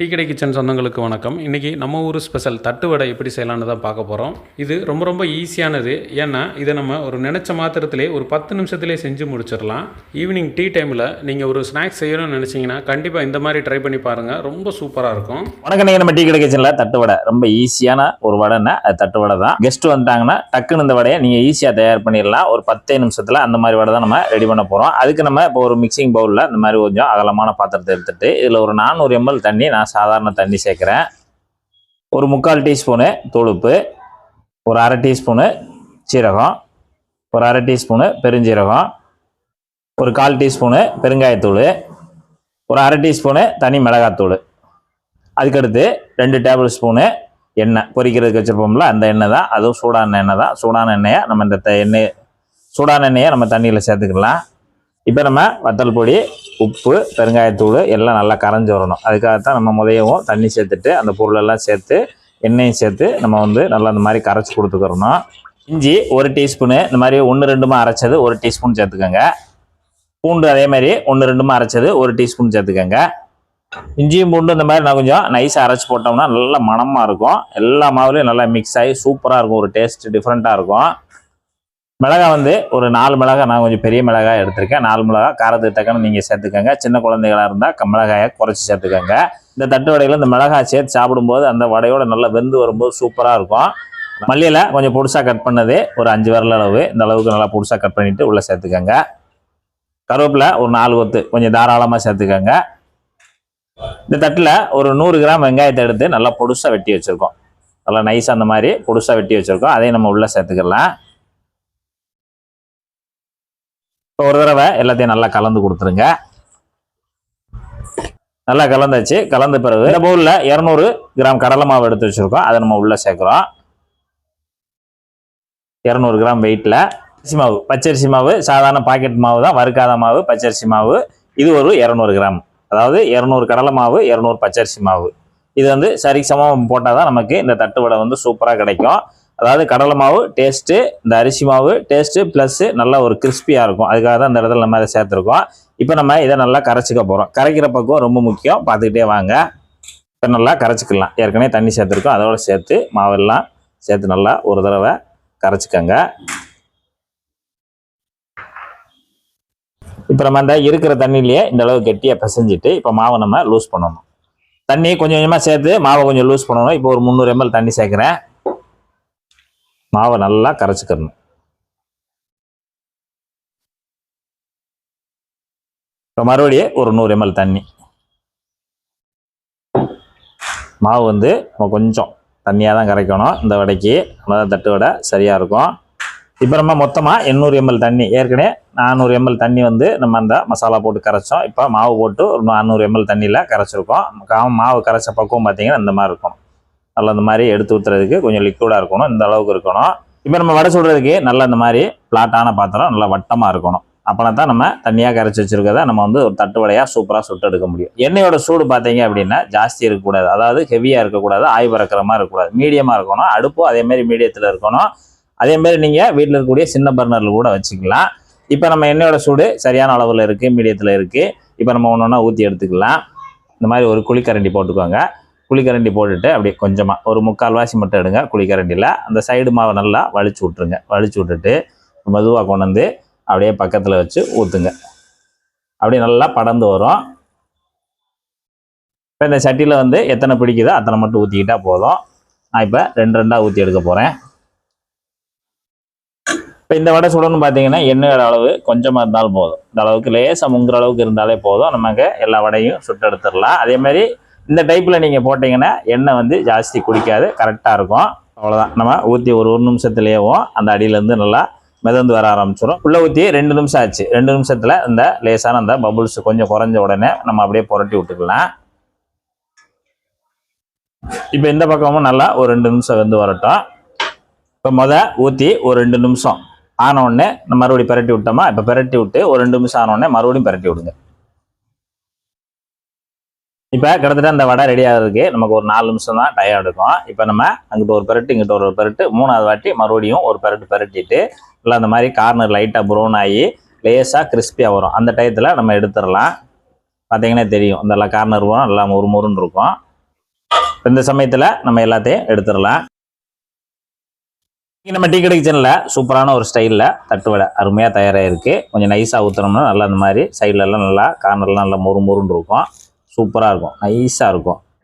Tea கடை kitchen சொந்தங்களுக்கு வணக்கம். இன்றைக்கி நம்ம ஊர் ஸ்பெஷல் தட்டு வடை எப்படி செய்யலான்னு தான் பார்க்க போகிறோம் இது ரொம்ப ரொம்ப ஈஸியானது ஏன்னா இதை நம்ம ஒரு நினச்ச மாத்திரத்திலே ஒரு பத்து நிமிஷத்துலேயே செஞ்சு முடிச்சிடலாம். ஈவினிங் டீ டைமில் நீங்கள் ஒரு ஸ்நாக்ஸ் செய்யணும்னு நினச்சிங்கன்னா கண்டிப்பாக இந்த மாதிரி ட்ரை பண்ணி பாருங்கள் ரொம்ப சூப்பராக இருக்கும். வணக்கம். நீங்கள் நம்ம டீ கடை கிச்சனில் தட்டு வடை. ரொம்ப ஈஸியான ஒரு வடைன்னா அது தட்டு வடை தான். கெஸ்ட் வந்துட்டாங்கன்னா டக்குன்னு இந்த வடையை நீங்கள் ஈஸியாக தயார் பண்ணிடலாம். ஒரு பத்தே நிமிஷத்தில் அந்த மாதிரி வடை தான் நம்ம ரெடி பண்ண போகிறோம் அதுக்கு நம்ம இப்போ ஒரு மிக்சிங் பவுலில் இந்த மாதிரி கொஞ்சம் அகலமான பாத்திரத்தை எடுத்துகிட்டு இதில் ஒரு நானூறு எம்எல் தண்ணி நான் சாதாரண தண்ணி சேர்க்குறேன். ஒரு முக்கால் டீஸ்பூனு துளுப்பு ஒரு அரை டீஸ்பூனு சீரகம் ஒரு அரை டீஸ்பூனு பெருஞ்சீரகம் ஒரு கால் டீஸ்பூனு பெருங்காயத்தூள் ஒரு அரை டீஸ்பூனு தனி மிளகாத்தூள். அதுக்கடுத்து ரெண்டு டேபிள் ஸ்பூனு எண்ணெய் பொரிக்கிறதுக்கு வச்சுருப்போம்ல அந்த எண்ணெய் தான். அதுவும் சூடான எண்ணெய் தான். சூடான எண்ணெயை நம்ம இந்த த- எண்ணெய் சூடான எண்ணெயை நம்ம தண்ணியில் சேர்த்துக்கலாம். இப்போ நம்ம வத்தல் பொடி உப்பு பெருங்காயத்தூள் எல்லாம் நல்லா கரைஞ்சி வரணும். அதுக்காகத்தான் நம்ம முதையவும் தண்ணி சேர்த்துட்டு அந்த பொருளெல்லாம் சேர்த்து எண்ணெயும் சேர்த்து நம்ம வந்து நல்லா அந்த மாதிரி கரைச்சி கொடுத்துக்கிறணும். இஞ்சி ஒரு டீஸ்பூனு இந்த மாதிரி ஒன்று ரெண்டுமா அரைச்சது ஒரு டீஸ்பூன் சேர்த்துக்கோங்க. பூண்டு அதே மாதிரி ஒன்று ரெண்டுமா அரைச்சது ஒரு டீஸ்பூன் சேர்த்துக்கோங்க. இஞ்சியும் பூண்டு இந்த மாதிரி நான் கொஞ்சம் நைஸாக அரைச்சி போட்டோம்னா நல்ல மணமாக இருக்கும். எல்லா மாவுலையும் நல்லா மிக்ஸ் ஆகி சூப்பராக இருக்கும். ஒரு டேஸ்ட் டிஃப்ரெண்ட்டாக இருக்கும். மிளகாய் வந்து ஒரு நாலு மிளகாய் நான் கொஞ்சம் பெரிய மிளகாய் எடுத்திருக்கேன். நாலு மிளகாய் காரத்துக்கு தக்கன நீங்கள் சேர்த்துக்கோங்க. சின்ன குழந்தைகளாக இருந்தால் க மிளகாயை குறைச்சி சேர்த்துக்கோங்க. இந்த தட்டு வடையில் இந்த மிளகாய் சேர்த்து சாப்பிடும்போது அந்த வடையோட நல்லா வெந்து வரும்போது சூப்பராக இருக்கும். மல்லியில் கொஞ்சம் பொடிசாக கட் பண்ணது ஒரு அஞ்சு விரல் அளவு. இந்த அளவுக்கு நல்லா பொடிசாக கட் பண்ணிவிட்டு உள்ளே சேர்த்துக்கோங்க. கருவேப்பில் ஒரு நாலு கொத்து கொஞ்சம் தாராளமாக சேர்த்துக்கோங்க. இந்த தட்டில் ஒரு நூறு கிராம் வெங்காயத்தை எடுத்து நல்லா பொடுசாக வெட்டி வச்சுருக்கோம். நல்லா நைஸாக அந்த மாதிரி பொடுசாக வெட்டி வச்சுருக்கோம். அதையும் நம்ம உள்ளே சேர்த்துக்கலாம். இப்போ ஒரு தடவை எல்லாத்தையும் நல்லா கலந்து கொடுத்துருங்க. நல்லா கலந்தாச்சு. கலந்த பிறகு இந்த பவுலில் இரநூறு கிராம் கடலை மாவு எடுத்து வச்சுருக்கோம். அதை நம்ம உள்ளே சேர்க்குறோம். இரநூறு கிராம் வெயிட்டில் அரிசி மாவு பச்சரிசி மாவு சாதாரண பாக்கெட் மாவு தான் வறுக்காத மாவு பச்சரிசி மாவு. இது ஒரு இரநூறு கிராம். அதாவது இரநூறு கடலை மாவு இரநூறு பச்சரிசி மாவு. இது வந்து சரி சமம் போட்டால் தான் நமக்கு இந்த தட்டு வடை வந்து சூப்பராக கிடைக்கும். அதாவது கடலை மாவு டேஸ்ட்டு இந்த அரிசி மாவு டேஸ்ட்டு ப்ளஸ்ஸு நல்லா ஒரு கிறிஸ்பியாக இருக்கும். அதுக்காக தான் இந்த இடத்துல நம்ம இதை சேர்த்துருக்கோம். இப்போ நம்ம இதை நல்லா கரைச்சிக்க போகிறோம் கரைக்கிற பக்குவம் ரொம்ப முக்கியம். பார்த்துக்கிட்டே வாங்க. இப்போ நல்லா கரைச்சிக்கலாம். ஏற்கனவே தண்ணி சேர்த்துருக்கோம். அதோடு சேர்த்து மாவெல்லாம் சேர்த்து நல்லா ஒரு தடவை கரைச்சிக்கோங்க. இப்போ நம்ம அந்த இருக்கிற தண்ணியிலேயே இந்த அளவு கெட்டியாக பிசைஞ்சிட்டு இப்போ மாவை நம்ம லூஸ் பண்ணணும். தண்ணி கொஞ்சம் கொஞ்சமாக சேர்த்து மாவை கொஞ்சம் லூஸ் பண்ணணும். இப்போ ஒரு முந்நூறு எம்எல் தண்ணி சேர்க்குறேன். மாவை நல்லா கரைச்சிக்கணும். இப்போ மறுபடியும் ஒரு நூறு எம்எல் தண்ணி. மாவு வந்து நம்ம கொஞ்சம் தண்ணியாக தான் கரைக்கணும். இந்த வடைக்கு நல்லா தட்டு வடை சரியாக இருக்கும். இப்போ நம்ம மொத்தமாக எண்ணூறு எம்எல் தண்ணி. ஏற்கனவே நானூறு எம்எல் தண்ணி வந்து நம்ம அந்த மசாலா போட்டு கரைச்சோம். இப்போ மாவு போட்டு ஒரு நானூறு எம்எல் தண்ணியில் கரைச்சிருக்கோம். மாவு கரைச்ச பக்குவம் பார்த்தீங்கன்னா இந்த மாதிரி இருக்கும் நல்லா இந்த மாதிரி எடுத்து ஊற்றுறதுக்கு கொஞ்சம் லிக்விடாக இருக்கணும் இந்த அளவுக்கு இருக்கணும். இப்போ நம்ம வடை சுடுறதுக்கு நல்லா இந்த மாதிரி பிளாட்டான பாத்திரம் நல்லா வட்டமாக இருக்கணும். அப்போனா தான் நம்ம தண்ணியாக கரைச்சி வச்சுருக்கதை நம்ம வந்து ஒரு தட்டு வடையாக சூப்பராக சுட்டு எடுக்க முடியும். எண்ணெயோட சூடு பார்த்தீங்க அப்படின்னா ஜாஸ்தி இருக்கக்கூடாது. அதாவது ஹெவியாக இருக்கக்கூடாது ஆய் பறக்கிற மாதிரி இருக்கக்கூடாது. மீடியமாக இருக்கணும் அடுப்பும் அதேமாதிரி மீடியத்தில் இருக்கணும். அதேமாதிரி நீங்கள் வீட்டில் இருக்கக்கூடிய சின்ன பர்னரில் கூட வச்சுக்கலாம். இப்போ நம்ம எண்ணெயோட சூடு சரியான அளவில் இருக்குது மீடியத்தில் இருக்குது இப்போ நம்ம ஒன்று ஒன்றா ஊற்றி எடுத்துக்கலாம். இந்த மாதிரி ஒரு குழிக்கரண்டி போட்டுக்கோங்க. குழிக்கரண்டி போட்டுட்டு அப்படியே கொஞ்சமாக ஒரு முக்கால் வாசி மட்டும் எடுங்க குழிக்கரண்டியில். அந்த சைடு மாவை நல்லா வலிச்சு விட்ருங்க வலிச்சு விட்டுட்டு மெதுவாக கொண்டு வந்து அப்படியே பக்கத்தில் வச்சு ஊற்றுங்க அப்படியே நல்லா படர்ந்து வரும். இப்போ இந்த சட்டியில் வந்து எத்தனை பிடிக்குதோ அத்தனை மட்டும் ஊற்றிக்கிட்டா போதும். நான் இப்போ ரெண்டு ரெண்டாக ஊற்றி எடுக்க போகிறேன் இப்போ இந்த வடை சுடணும்னு பார்த்தீங்கன்னா எண்ணெயோட அளவு கொஞ்சமாக இருந்தாலும் போதும். இந்த அளவுக்கு லேசாக முங்குற அளவுக்கு இருந்தாலே போதும். நமக்கு எல்லா வடையும் சுட்டு எடுத்துடலாம் அதேமாதிரி இந்த டைப்பில் நீங்கள் போட்டிங்கன்னா எண்ணெய் வந்து ஜாஸ்தி குடிக்காது கரெக்டாக இருக்கும். அவ்வளோதான் நம்ம ஊற்றி ஒரு ஒரு நிமிஷத்துலேயேவும் அந்த அடியிலேருந்து நல்லா மிதந்து வர ஆரம்பிச்சிடும் உள்ளே ஊற்றி ரெண்டு நிமிஷம் ஆச்சு. ரெண்டு நிமிஷத்தில் இந்த லேசான அந்த பபுள்ஸ் கொஞ்சம் குறைஞ்ச உடனே நம்ம அப்படியே புரட்டி விட்டுக்கலாம். இப்போ இந்த பக்கமும் நல்லா ஒரு ரெண்டு நிமிஷம் வெந்து வரட்டும். இப்போ முத ஊற்றி ஒரு ரெண்டு நிமிஷம் ஆன உடனே மறுபடியும் பிரட்டி விட்டோமா? இப்போ பிரட்டி விட்டு ஒரு ரெண்டு நிமிஷம் ஆன உடனே மறுபடியும் பிரட்டி விடுங்க. இப்போ கிட்டத்தட்ட அந்த வடை ரெடி ஆகிறதுக்கு நமக்கு ஒரு நாலு நிமிஷம் தான் டயம் எடுக்கும். இப்போ நம்ம அங்கிட்ட ஒரு பெரட்டு இங்கிட்ட ஒரு பெரட்டு மூணாவது வாட்டி மறுபடியும் ஒரு பெரட்டு பெரட்டிட்டு இல்லை அந்த மாதிரி கார்னர் லைட்டாக ப்ரௌன் ஆகி லேசாக கிறிஸ்பியாக வரும். அந்த டயத்தில் நம்ம எடுத்துடலாம். பார்த்தீங்கன்னா தெரியும். இந்த கார்னர் வரும் நல்லா ஒரு முருன்னு இருக்கும். இந்த சமயத்தில் நம்ம எல்லாத்தையும் எடுத்துடலாம். நம்ம டீ கடை கிச்சனில் சூப்பரான ஒரு ஸ்டைலில் தட்டு வடை அருமையாக தயாராகிருக்கு கொஞ்சம் நைஸாக ஊற்றுனோம்னா நல்லா அந்த மாதிரி சைட்லலாம் நல்லா கார்னர்லாம் நல்லா மொறு மொறுன்னு இருக்கும். சூப்பராக இருக்கும். நைஸாக இருக்கும்.